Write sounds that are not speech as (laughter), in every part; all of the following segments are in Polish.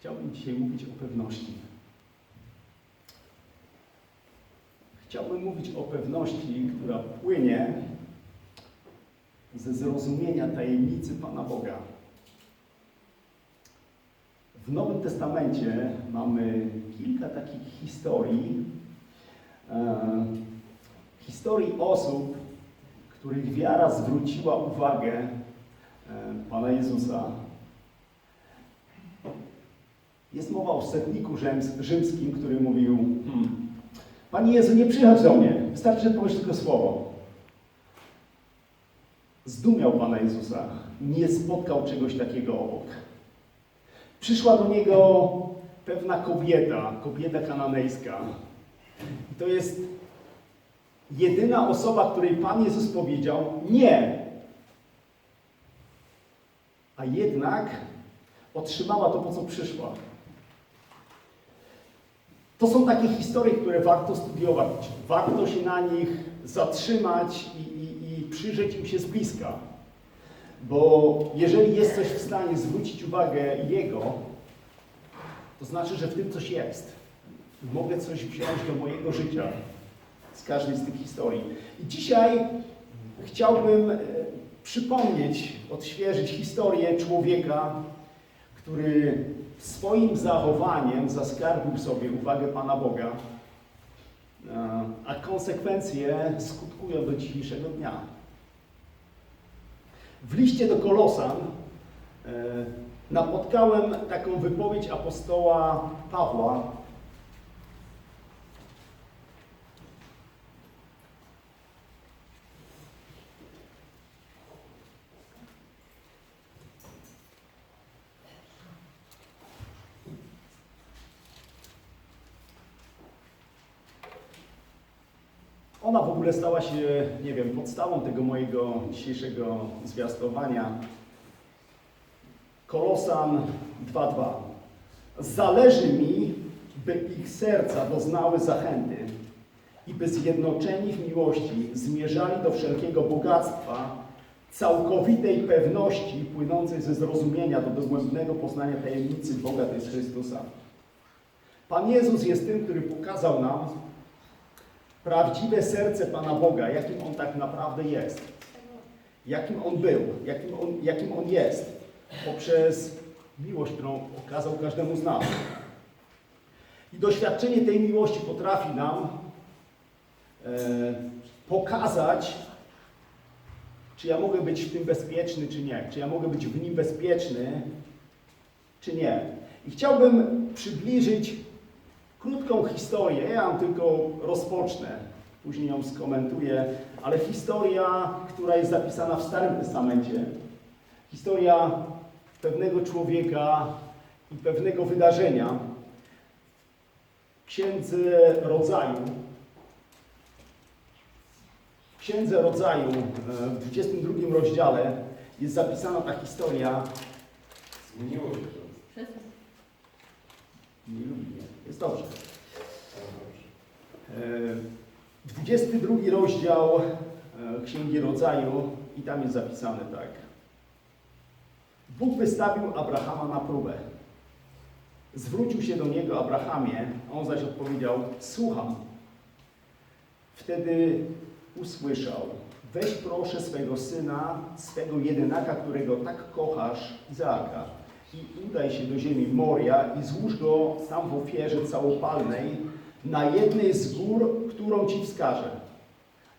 Chciałbym dzisiaj mówić o pewności. Chciałbym mówić o pewności, która płynie ze zrozumienia tajemnicy Pana Boga. W Nowym Testamencie mamy kilka takich historii, e, historii osób, których wiara zwróciła uwagę e, Pana Jezusa. Jest mowa o setniku rzyms- rzymskim, który mówił: hmm, Panie Jezu, nie przychodź do mnie, wystarczy, że powiesz tylko słowo. Zdumiał Pana Jezusa, nie spotkał czegoś takiego obok. Przyszła do niego pewna kobieta, kobieta kananejska. To jest jedyna osoba, której Pan Jezus powiedział nie. A jednak otrzymała to, po co przyszła. To są takie historie, które warto studiować. Warto się na nich zatrzymać i, i, i przyjrzeć im się z bliska. Bo jeżeli jest coś w stanie zwrócić uwagę Jego, to znaczy, że w tym coś jest. Mogę coś wziąć do mojego życia z każdej z tych historii. I dzisiaj chciałbym e, przypomnieć, odświeżyć historię człowieka, który swoim zachowaniem zaskarbił sobie uwagę Pana Boga, e, a konsekwencje skutkują do dzisiejszego dnia. W liście do Kolosan e, napotkałem taką wypowiedź apostoła Pawła, Ona w ogóle stała się, nie wiem, podstawą tego mojego dzisiejszego zwiastowania. Kolosan 2.2. Zależy mi, by ich serca doznały zachęty i by zjednoczeni w miłości zmierzali do wszelkiego bogactwa, całkowitej pewności płynącej ze zrozumienia do dogłębnego poznania tajemnicy Boga, to jest Chrystusa. Pan Jezus jest tym, który pokazał nam, prawdziwe serce Pana Boga, jakim On tak naprawdę jest. Jakim On był, jakim On, jakim on jest. Poprzez miłość, którą okazał każdemu z nas. I doświadczenie tej miłości potrafi nam e, pokazać, czy ja mogę być w tym bezpieczny, czy nie. Czy ja mogę być w nim bezpieczny, czy nie. I chciałbym przybliżyć krótką historię. Ja ją tylko rozpocznę, później ją skomentuję, ale historia, która jest zapisana w Starym Testamencie. Historia pewnego człowieka i pewnego wydarzenia. W Księdze Rodzaju. W Księdze Rodzaju e, w 22 rozdziale jest zapisana ta historia. Zmieniło się to. Przestań. Nie lubi mnie. Jest dobrze. Ale dobrze. E, 22 rozdział e, Księgi Rodzaju i tam jest zapisane tak. Bóg wystawił Abrahama na próbę. Zwrócił się do niego Abrahamie, a on zaś odpowiedział: Słucham. Wtedy usłyszał: Weź proszę swego syna, swego jedynaka, którego tak kochasz, Izaaka, i udaj się do ziemi Moria i złóż go tam w ofierze całopalnej na jednej z gór, którą ci wskażę.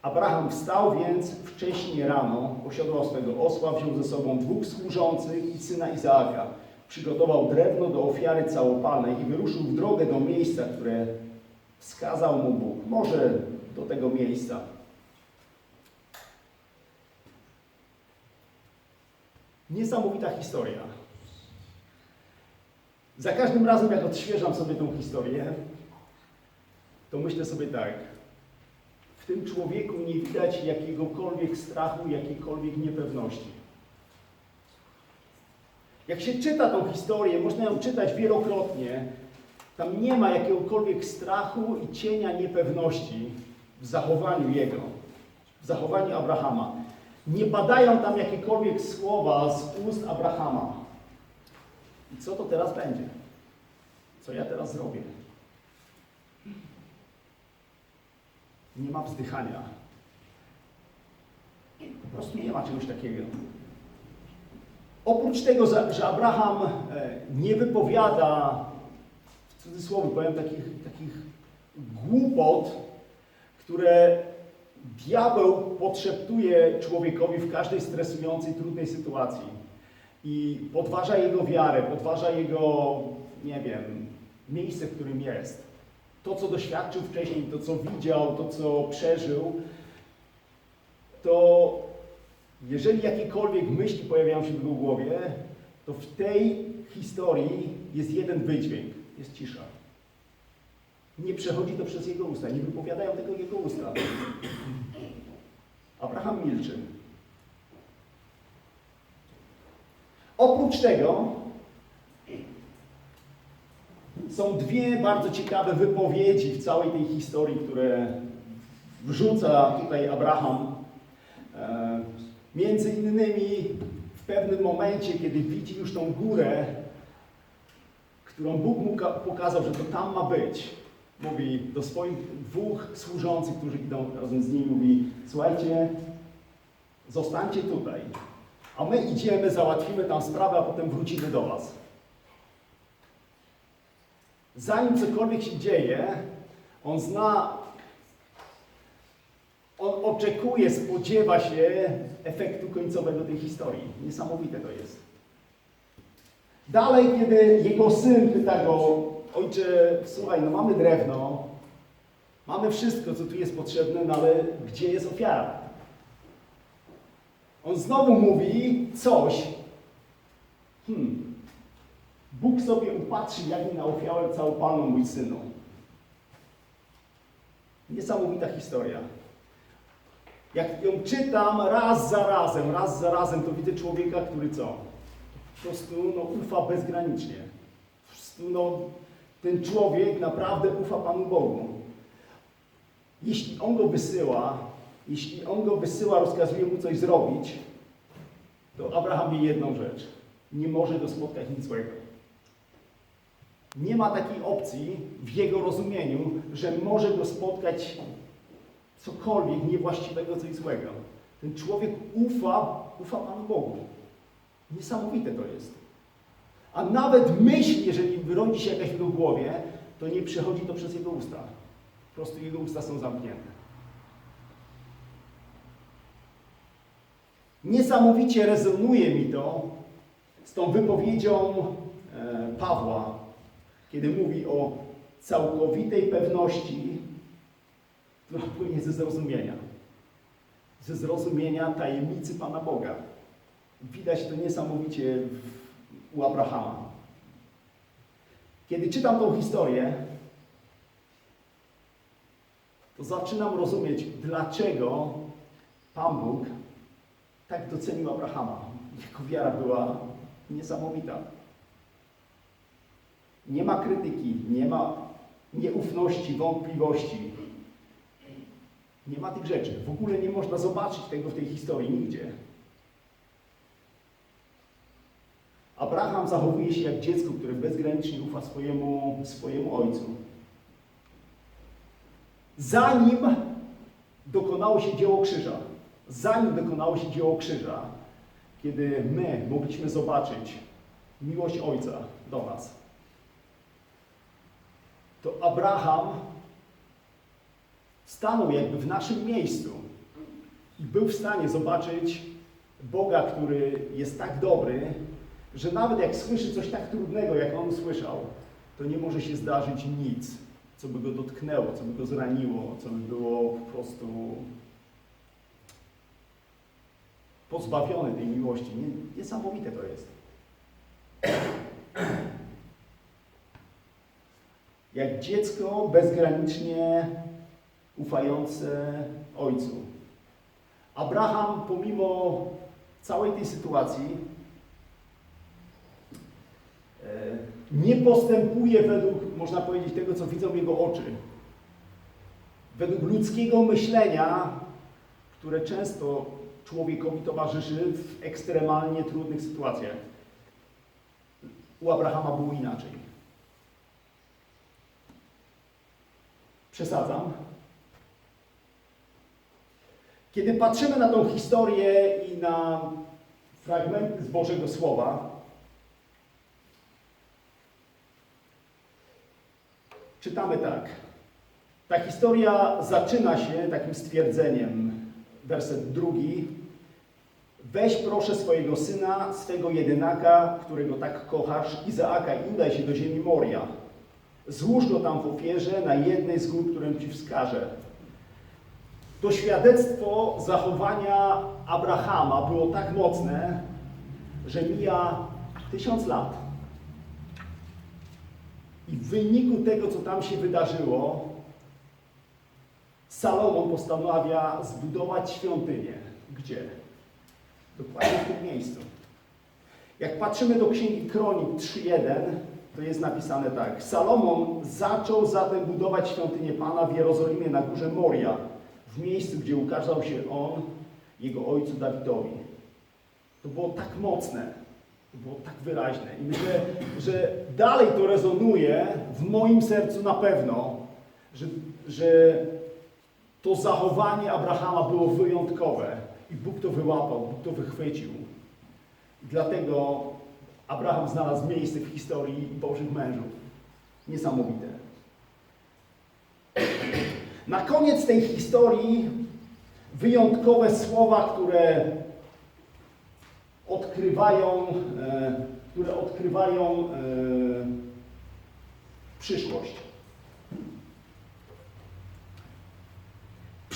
Abraham wstał więc wcześnie rano, osiodłał swego osła, wziął ze sobą dwóch służących i syna Izaaka. Przygotował drewno do ofiary całopalnej i wyruszył w drogę do miejsca, które wskazał mu Bóg. Może do tego miejsca. Niesamowita historia. Za każdym razem, jak odświeżam sobie tą historię, to myślę sobie tak. W tym człowieku nie widać jakiegokolwiek strachu, jakiejkolwiek niepewności. Jak się czyta tą historię, można ją czytać wielokrotnie, tam nie ma jakiegokolwiek strachu i cienia niepewności w zachowaniu jego, w zachowaniu Abrahama. Nie padają tam jakiekolwiek słowa z ust Abrahama. I co to teraz będzie? co ja teraz zrobię? Nie ma wzdychania. Po prostu nie ma czegoś takiego. Oprócz tego, że Abraham e, nie wypowiada, w cudzysłowie powiem, takich, takich głupot, które diabeł podszeptuje człowiekowi w każdej stresującej, trudnej sytuacji i podważa jego wiarę, podważa jego, nie wiem, miejsce, w którym jest. To, co doświadczył wcześniej, to, co widział, to, co przeżył, to jeżeli jakiekolwiek myśli pojawiają się w jego głowie, to w tej historii jest jeden wydźwięk, jest cisza. Nie przechodzi to przez jego usta, nie wypowiadają tego jego usta. Abraham milczy. Oprócz tego są dwie bardzo ciekawe wypowiedzi w całej tej historii, które wrzuca tutaj Abraham. E, Między innymi w pewnym momencie, kiedy widzi już tą górę, którą Bóg mu ka- pokazał, że to tam ma być, mówi do swoich dwóch służących, którzy idą razem z nim, mówi, słuchajcie, zostańcie tutaj, a my idziemy, załatwimy tam sprawę, a potem wrócimy do was. Zanim cokolwiek się dzieje, on zna, on oczekuje, spodziewa się efektu końcowego tej historii. Niesamowite to jest. Dalej, kiedy jego syn pyta go, ojcze, słuchaj, no mamy drewno, mamy wszystko, co tu jest potrzebne, no ale gdzie jest ofiara? On znowu mówi coś. Hmm. Bóg sobie upatrzy, jak mi na ofiarę całopalną mój synu. Niesamowita historia. Jak ją czytam raz za razem, raz za razem, to widzę człowieka, który co? Po prostu no, ufa bezgranicznie. Po prostu no, ten człowiek naprawdę ufa Panu Bogu. Jeśli On go wysyła, jeśli On go wysyła, rozkazuje mu coś zrobić, to Abraham wie jedną rzecz. Nie może go spotkać nic złego. Nie ma takiej opcji w jego rozumieniu, że może go spotkać cokolwiek niewłaściwego, coś złego. Ten człowiek ufa, ufa Panu Bogu. Niesamowite to jest. A nawet myśl, jeżeli wyrodzi się jakaś w jego głowie, to nie przechodzi to przez jego usta. Po prostu jego usta są zamknięte. Niesamowicie rezonuje mi to z tą wypowiedzią e, Pawła, kiedy mówi o całkowitej pewności, która płynie ze zrozumienia. Ze zrozumienia tajemnicy Pana Boga. Widać to niesamowicie u Abrahama. Kiedy czytam tą historię, to zaczynam rozumieć, dlaczego Pan Bóg tak docenił Abrahama. Jego wiara była niesamowita. Nie ma krytyki, nie ma nieufności, wątpliwości. Nie ma tych rzeczy. W ogóle nie można zobaczyć tego w tej historii nigdzie. Abraham zachowuje się jak dziecko, które bezgranicznie ufa swojemu, swojemu ojcu. Zanim dokonało się dzieło krzyża, zanim dokonało się dzieło krzyża, kiedy my mogliśmy zobaczyć miłość Ojca do nas, to Abraham stanął jakby w naszym miejscu i był w stanie zobaczyć Boga, który jest tak dobry, że nawet jak słyszy coś tak trudnego, jak on usłyszał, to nie może się zdarzyć nic, co by go dotknęło, co by go zraniło, co by było po prostu pozbawione tej miłości. Nie- Niesamowite to jest. Jak dziecko bezgranicznie ufające ojcu. Abraham, pomimo całej tej sytuacji, e, nie postępuje według, można powiedzieć, tego, co widzą jego oczy. Według ludzkiego myślenia, które często człowiekowi towarzyszy w ekstremalnie trudnych sytuacjach. U Abrahama było inaczej. Przesadzam. Kiedy patrzymy na tą historię i na fragmenty z Bożego Słowa, czytamy tak. Ta historia zaczyna się takim stwierdzeniem, werset drugi. Weź proszę swojego syna, swego jedynaka, którego tak kochasz, Izaaka i udaj się do ziemi Moria. Złóż go tam w ofierze na jednej z gór, którą Ci wskażę. To świadectwo zachowania Abrahama było tak mocne, że mija tysiąc lat. I w wyniku tego, co tam się wydarzyło, Salomon postanawia zbudować świątynię. Gdzie? Dokładnie w tym miejscu. Jak patrzymy do Księgi Kronik 3.1, to jest napisane tak. Salomon zaczął zatem budować świątynię Pana w Jerozolimie na górze Moria, w miejscu, gdzie ukazał się On jego ojcu Dawidowi. To było tak mocne, to było tak wyraźne. I myślę, że dalej to rezonuje w moim sercu na pewno, że, że to zachowanie Abrahama było wyjątkowe i Bóg to wyłapał, Bóg to wychwycił. I dlatego Abraham znalazł miejsce w historii Bożych mężów. Niesamowite. Na koniec tej historii wyjątkowe słowa, które odkrywają, e, które odkrywają e, przyszłość.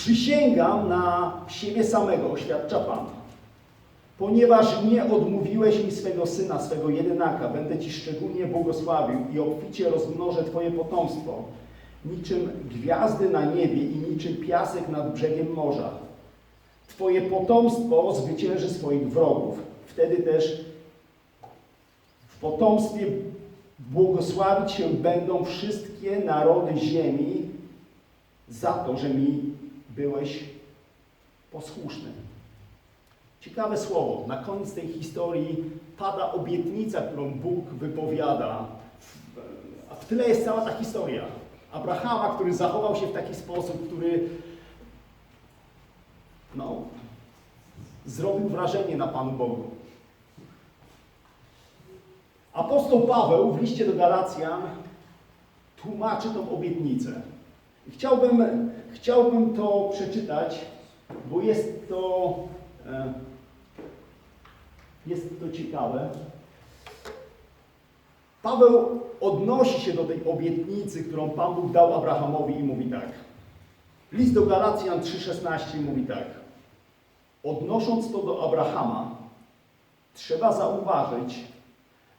Przysięgam na siebie samego, oświadcza Pan. Ponieważ nie odmówiłeś mi swego syna, swego jedynaka, będę Ci szczególnie błogosławił i obficie rozmnożę Twoje potomstwo, niczym gwiazdy na niebie i niczym piasek nad brzegiem morza. Twoje potomstwo zwycięży swoich wrogów. Wtedy też w potomstwie błogosławić się będą wszystkie narody ziemi za to, że mi byłeś posłuszny. Ciekawe słowo. Na koniec tej historii pada obietnica, którą Bóg wypowiada. A w tyle jest cała ta historia. Abrahama, który zachował się w taki sposób, który no, zrobił wrażenie na Panu Bogu. Apostoł Paweł w liście do Galacjan tłumaczy tą obietnicę. Chciałbym, chciałbym to przeczytać, bo jest to, e, jest to ciekawe. Paweł odnosi się do tej obietnicy, którą Pan Bóg dał Abrahamowi i mówi tak. List do Galacjan 3,16 mówi tak. Odnosząc to do Abrahama, trzeba zauważyć,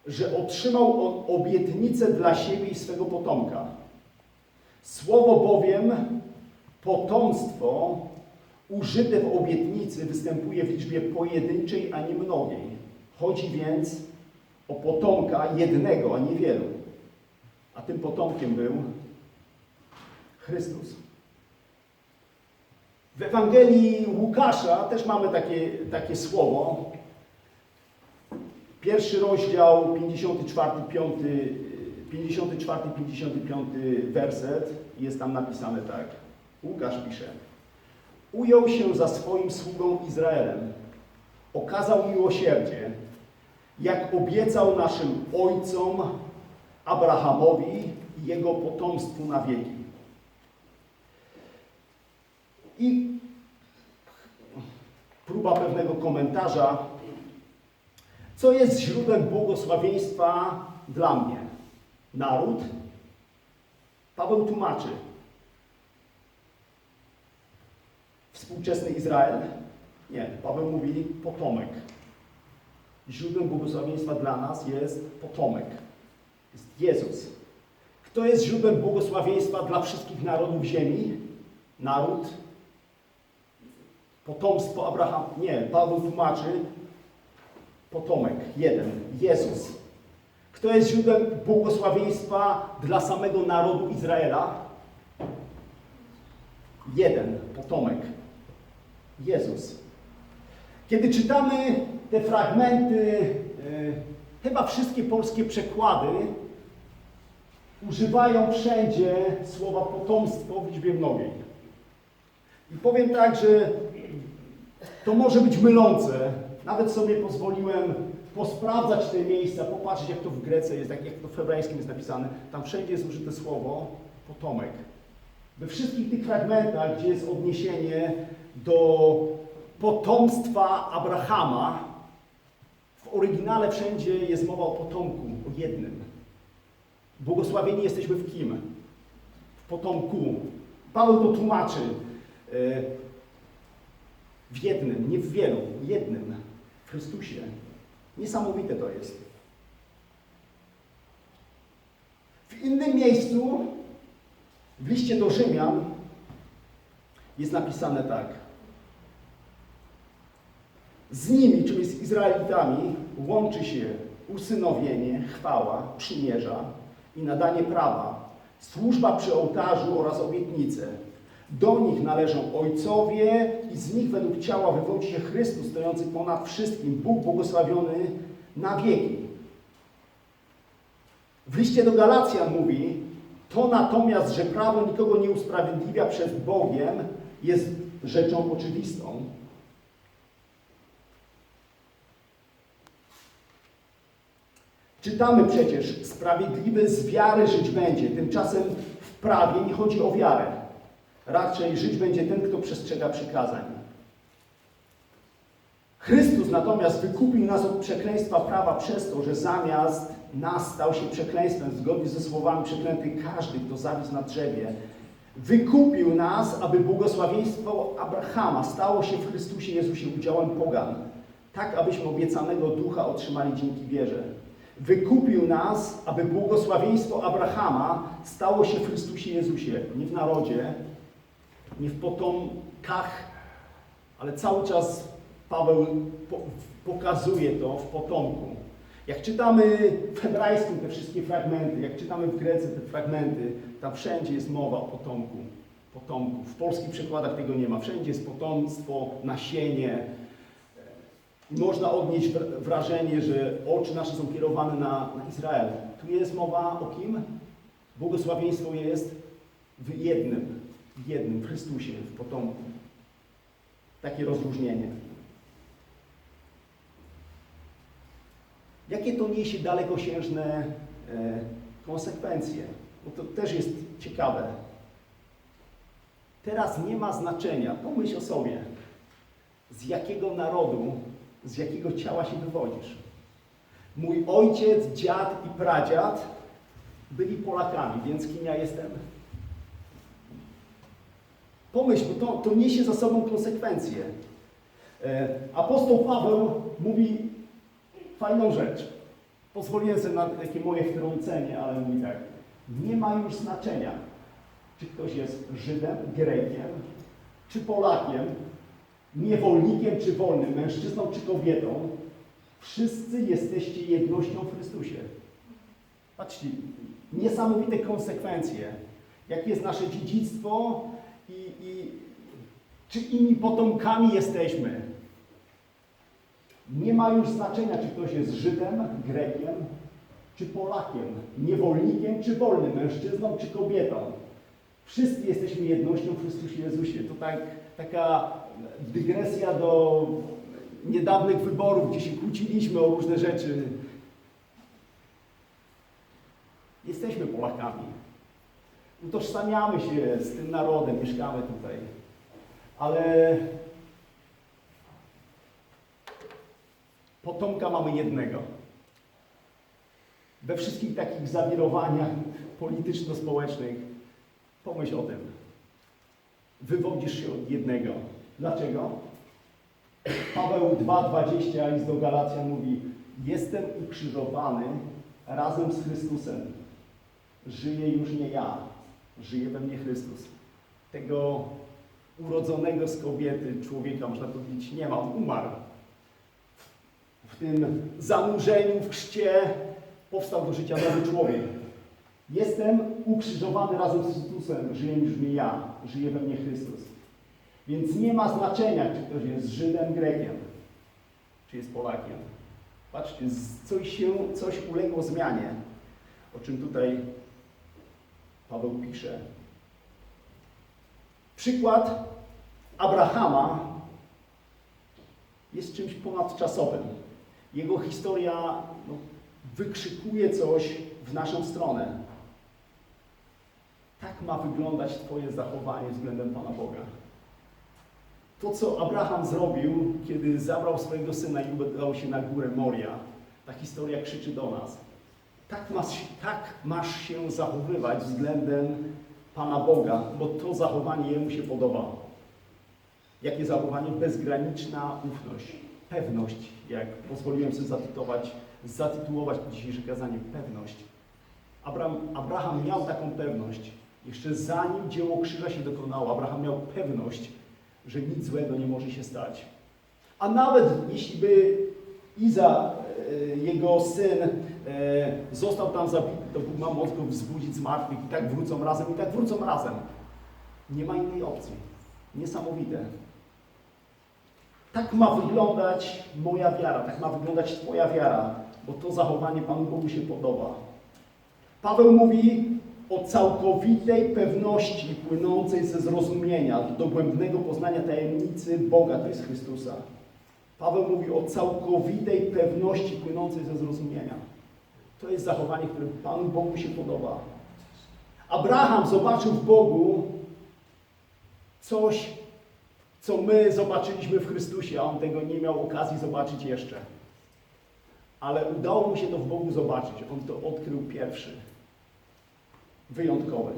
że otrzymał on obietnicę dla siebie i swego potomka. Słowo bowiem potomstwo użyte w obietnicy występuje w liczbie pojedynczej, a nie mnogiej. Chodzi więc o potomka jednego, a nie wielu. A tym potomkiem był Chrystus. W Ewangelii Łukasza też mamy takie, takie słowo. Pierwszy rozdział, 54, 5, 54, 55 werset. Jest tam napisane tak. Łukasz pisze. Ujął się za swoim sługą Izraelem. Okazał miłosierdzie, jak obiecał naszym ojcom Abrahamowi i jego potomstwu na wieki. I próba pewnego komentarza, co jest źródłem błogosławieństwa dla mnie? Naród? Paweł tłumaczy. Współczesny Izrael? Nie, Paweł mówi potomek. Źródłem błogosławieństwa dla nas jest potomek. Jest Jezus. Kto jest źródłem błogosławieństwa dla wszystkich narodów ziemi? Naród? Potomstwo Abraham. Nie, Paweł tłumaczy potomek. Jeden. Jezus. Kto jest źródłem błogosławieństwa dla samego narodu Izraela? Jeden. Potomek. Jezus. Kiedy czytamy te fragmenty, e, chyba wszystkie polskie przekłady używają wszędzie słowa potomstwo w liczbie mnogiej. I powiem tak, że to może być mylące. Nawet sobie pozwoliłem posprawdzać te miejsca, popatrzeć jak to w Grece jest, jak, jak to w hebrajskim jest napisane. Tam wszędzie jest użyte słowo potomek. We wszystkich tych fragmentach, gdzie jest odniesienie do potomstwa Abrahama, w oryginale wszędzie jest mowa o potomku, o jednym. Błogosławieni jesteśmy w kim? W potomku. Paweł to tłumaczy. e, W jednym, nie w wielu, jednym. W Chrystusie. Niesamowite to jest. W innym miejscu, w liście do Rzymian, jest napisane tak. Z nimi, czyli z Izraelitami, łączy się usynowienie, chwała, przymierza i nadanie prawa, służba przy ołtarzu oraz obietnice. Do nich należą ojcowie i z nich według ciała wywodzi się Chrystus stojący ponad wszystkim, Bóg błogosławiony na wieki. W liście do Galacjan mówi, to natomiast, że prawo nikogo nie usprawiedliwia przed Bogiem, jest rzeczą oczywistą. Czytamy przecież, sprawiedliwy z wiary żyć będzie. Tymczasem w prawie nie chodzi o wiarę. Raczej żyć będzie ten, kto przestrzega przykazań. Chrystus natomiast wykupił nas od przekleństwa prawa przez to, że zamiast nas stał się przekleństwem, zgodnie ze słowami przeklęty każdy, kto zawisł na drzewie. Wykupił nas, aby błogosławieństwo Abrahama stało się w Chrystusie Jezusie udziałem pogan, tak abyśmy obiecanego ducha otrzymali dzięki wierze. Wykupił nas, aby błogosławieństwo Abrahama stało się w Chrystusie Jezusie, nie w narodzie, nie w potomkach, ale cały czas Paweł po, pokazuje to w potomku. Jak czytamy w hebrajskim te wszystkie fragmenty, jak czytamy w Grece te fragmenty, tam wszędzie jest mowa o potomku. Potomku. W polskich przykładach tego nie ma. Wszędzie jest potomstwo, nasienie. Można odnieść wr- wrażenie, że oczy nasze są kierowane na, na Izrael. Tu jest mowa o kim? Błogosławieństwo jest w jednym, w jednym, w Chrystusie, w potomku. Takie rozróżnienie. Jakie to niesie dalekosiężne e, konsekwencje? Bo to też jest ciekawe. Teraz nie ma znaczenia, pomyśl o sobie, z jakiego narodu, z jakiego ciała się wywodzisz. Mój ojciec, dziad i pradziad byli Polakami, więc kim ja jestem? Pomyśl, bo to, to niesie za sobą konsekwencje. E, Apostoł Paweł mówi fajną rzecz. Pozwoliłem sobie na takie moje wtrącenie, ale mówi tak. Nie ma już znaczenia, czy ktoś jest Żydem, Grekiem, czy Polakiem, niewolnikiem, czy wolnym, mężczyzną, czy kobietą. Wszyscy jesteście jednością w Chrystusie. Patrzcie, niesamowite konsekwencje. Jakie jest nasze dziedzictwo i, i czy inni potomkami jesteśmy. Nie ma już znaczenia, czy ktoś jest Żydem, Grekiem, czy Polakiem, niewolnikiem, czy wolnym, mężczyzną, czy kobietą. Wszyscy jesteśmy jednością w Chrystusie Jezusie. To tak, taka dygresja do niedawnych wyborów, gdzie się kłóciliśmy o różne rzeczy. Jesteśmy Polakami. Utożsamiamy się z tym narodem, mieszkamy tutaj. Ale potomka mamy jednego. We wszystkich takich zawirowaniach polityczno-społecznych pomyśl o tym. Wywodzisz się od jednego. Dlaczego? Paweł 2,20 list do Galacjan mówi Jestem ukrzyżowany razem z Chrystusem. Żyję już nie ja, żyje we mnie Chrystus. Tego urodzonego z kobiety człowieka, można powiedzieć, nie ma. On umarł w tym zanurzeniu, w chrzcie powstał do życia nowy człowiek. Jestem ukrzyżowany razem z Chrystusem, żyję już nie ja, żyje we mnie Chrystus. Więc nie ma znaczenia, czy ktoś jest Żydem, Grekiem, czy jest Polakiem. Patrzcie, coś się, coś uległo zmianie, o czym tutaj Paweł pisze. Przykład Abrahama jest czymś ponadczasowym. Jego historia no, wykrzykuje coś w naszą stronę. Tak ma wyglądać Twoje zachowanie względem Pana Boga. To, co Abraham zrobił, kiedy zabrał swojego syna i udał się na górę Moria, ta historia krzyczy do nas. Tak masz, tak masz się zachowywać względem Pana Boga, bo to zachowanie Jemu się podoba. Jakie zachowanie? Bezgraniczna ufność, pewność, jak pozwoliłem sobie zatytułować, zatytułować dzisiejsze kazanie, pewność. Abraham, Abraham miał taką pewność. Jeszcze zanim dzieło krzyża się dokonało, Abraham miał pewność, że nic złego nie może się stać. A nawet jeśli by Iza, jego syn, e, został tam zabity, to Bóg ma moc go wzbudzić z martwych i tak wrócą razem, i tak wrócą razem. Nie ma innej opcji. Niesamowite. Tak ma wyglądać moja wiara, tak ma wyglądać Twoja wiara, bo to zachowanie Panu Bogu się podoba. Paweł mówi o całkowitej pewności płynącej ze zrozumienia, dogłębnego poznania tajemnicy Boga, to jest Chrystusa. Paweł mówi o całkowitej pewności płynącej ze zrozumienia. To jest zachowanie, które Panu Bogu się podoba. Abraham zobaczył w Bogu coś, co my zobaczyliśmy w Chrystusie, a on tego nie miał okazji zobaczyć jeszcze. Ale udało mu się to w Bogu zobaczyć. On to odkrył pierwszy. Wyjątkowy.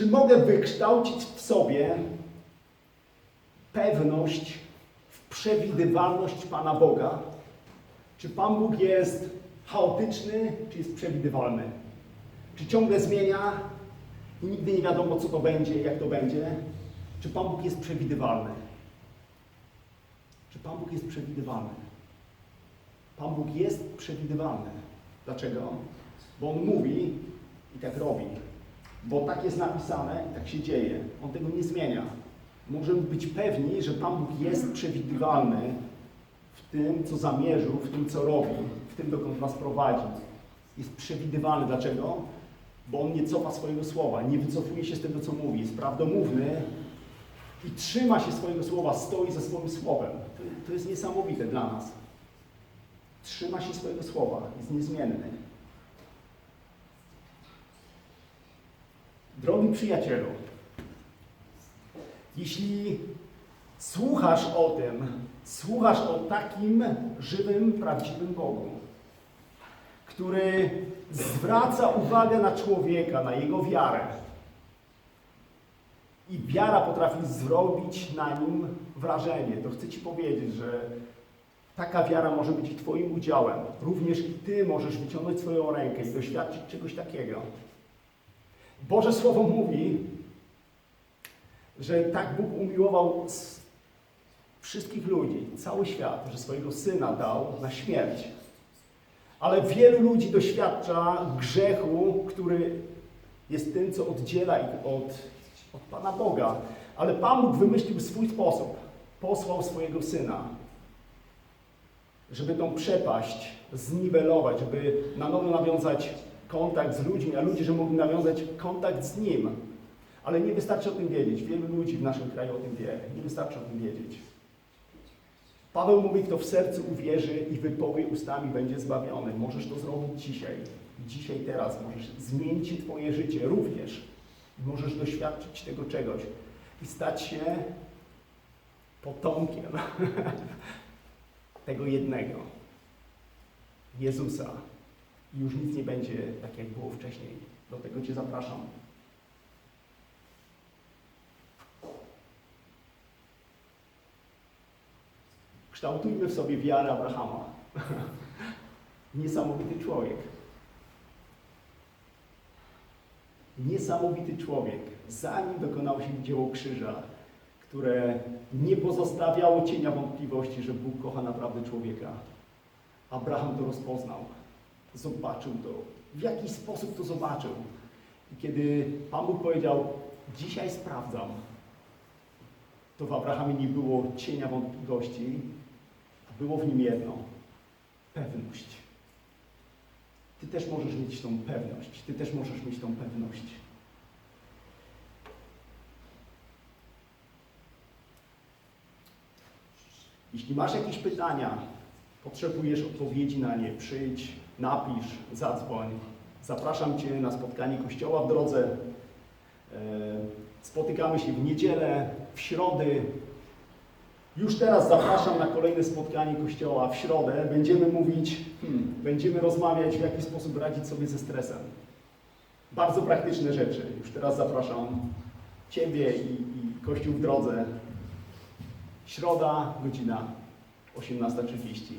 Czy mogę wykształcić w sobie pewność w przewidywalność Pana Boga? Czy Pan Bóg jest chaotyczny, czy jest przewidywalny? Czy ciągle zmienia i nigdy nie wiadomo, co to będzie, jak to będzie? Czy Pan Bóg jest przewidywalny? Czy Pan Bóg jest przewidywalny? Pan Bóg jest przewidywalny. Dlaczego? Bo On mówi i tak robi. Bo tak jest napisane i tak się dzieje. On tego nie zmienia. Możemy być pewni, że Pan Bóg jest przewidywalny w tym, co zamierzył, w tym, co robi, w tym, dokąd nas prowadzi. Jest przewidywalny. Dlaczego? Bo On nie cofa swojego słowa, nie wycofuje się z tego, co mówi. Jest prawdomówny i trzyma się swojego słowa, stoi ze swoim słowem. To, to jest niesamowite dla nas. Trzyma się swojego słowa, jest niezmienny. Drogi przyjacielu, jeśli słuchasz o tym, słuchasz o takim żywym, prawdziwym Bogu, który zwraca uwagę na człowieka, na jego wiarę, i wiara potrafi zrobić na nim wrażenie, to chcę Ci powiedzieć, że taka wiara może być Twoim udziałem. Również i Ty możesz wyciągnąć swoją rękę i doświadczyć czegoś takiego. Boże Słowo mówi, że tak Bóg umiłował wszystkich ludzi, cały świat, że swojego Syna dał na śmierć. Ale wielu ludzi doświadcza grzechu, który jest tym, co oddziela ich od, od Pana Boga. Ale Pan Bóg wymyślił swój sposób. Posłał swojego Syna, żeby tą przepaść zniwelować, żeby na nowo nawiązać kontakt z ludźmi, a ludzie, że mogli nawiązać kontakt z Nim. Ale nie wystarczy o tym wiedzieć. Wielu ludzi w naszym kraju o tym wie. Nie wystarczy o tym wiedzieć. Paweł mówi, kto w sercu uwierzy i wypowie ustami, będzie zbawiony. Możesz to zrobić dzisiaj. Dzisiaj, teraz. Możesz zmienić Twoje życie również. Możesz doświadczyć tego czegoś i stać się potomkiem (laughs) tego jednego. Jezusa. I już nic nie będzie tak, jak było wcześniej. Do tego Cię zapraszam. Kształtujmy w sobie wiarę Abrahama. (laughs) Niesamowity człowiek. Niesamowity człowiek. Zanim dokonało się dzieło krzyża, które nie pozostawiało cienia wątpliwości, że Bóg kocha naprawdę człowieka. Abraham to rozpoznał. Zobaczył to. W jaki sposób to zobaczył? I kiedy Pan Bóg powiedział, dzisiaj sprawdzam, to w Abrahamie nie było cienia wątpliwości, a było w nim jedno pewność. Ty też możesz mieć tą pewność. Ty też możesz mieć tą pewność. Jeśli masz jakieś pytania, potrzebujesz odpowiedzi na nie, przyjdź, napisz, zadzwoń. Zapraszam Cię na spotkanie Kościoła w drodze. E, Spotykamy się w niedzielę, w środy. Już teraz zapraszam na kolejne spotkanie Kościoła w środę. Będziemy mówić, hmm, będziemy rozmawiać, w jaki sposób radzić sobie ze stresem. Bardzo praktyczne rzeczy. Już teraz zapraszam Ciebie i, i Kościół w drodze. Środa, godzina 18.30.